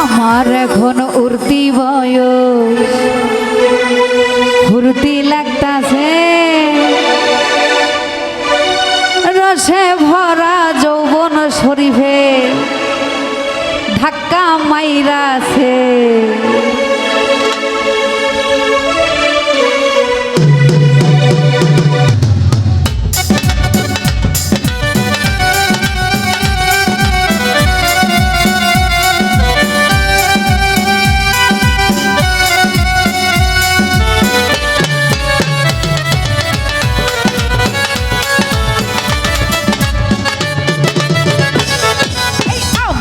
আমার এখন উর্তি বয়স। ফুর্তি লাগতাছে কামাইরাছে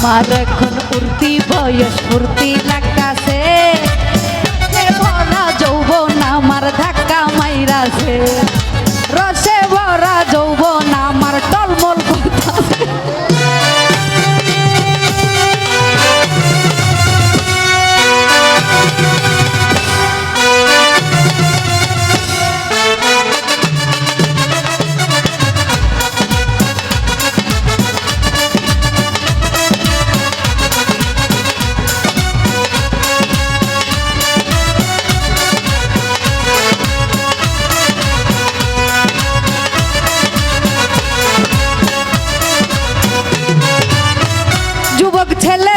আমার এখন উর্তি বয়স ফুর্তি লাগতাছে। ভরা যৌবন আমার ধাক্কা মাইরাছে। রসে ভরা যৌবন ছেলে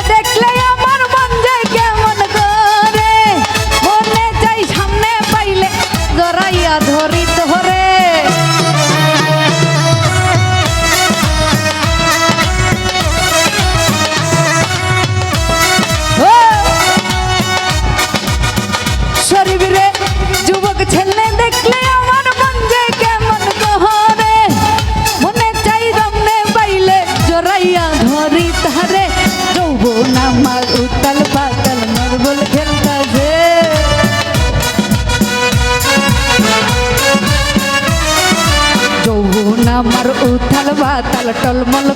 টলমল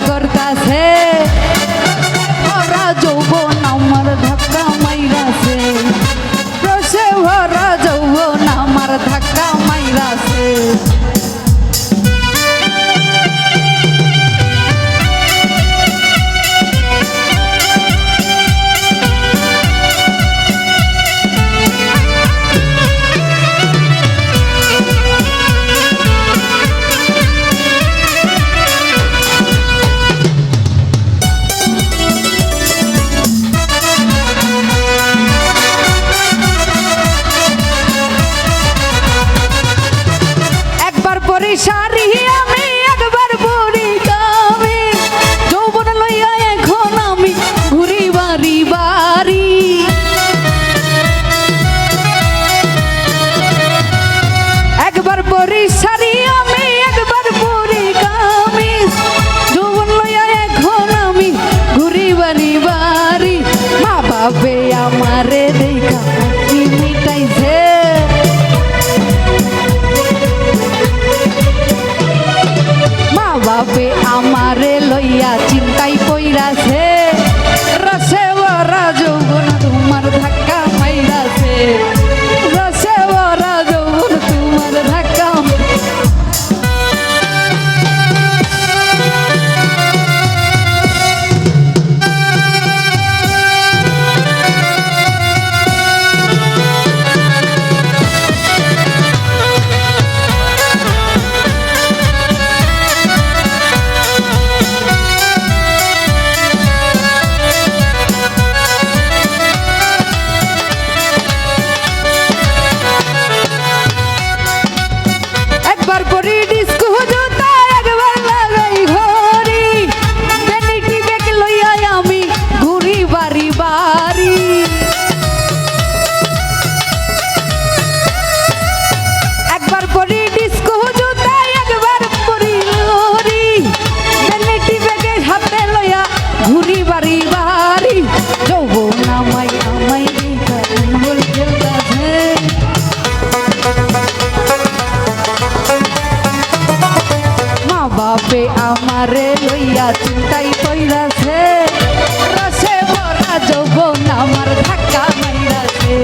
বাপে আমারে লইয়া চিন্তাই কইরাছে। রসে ভরা যৌবন আমার ধাক্কা মাইরাছে।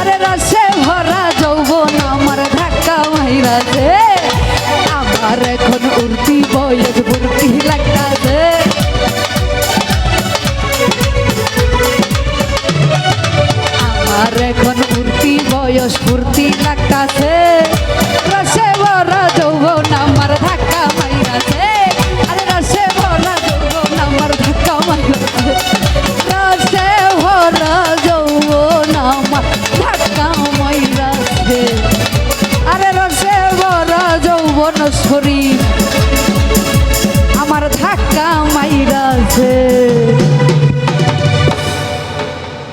আরে রসে ভরা যৌবন আমার ধাক্কা মাইরাছে। আমার এখন উর্তি বয়স বুর্তি লাগতাছে। আমার এখন ফুর্তি বয়স লাগ জীবন শরী আমার ধাক্কা মাইরাছে।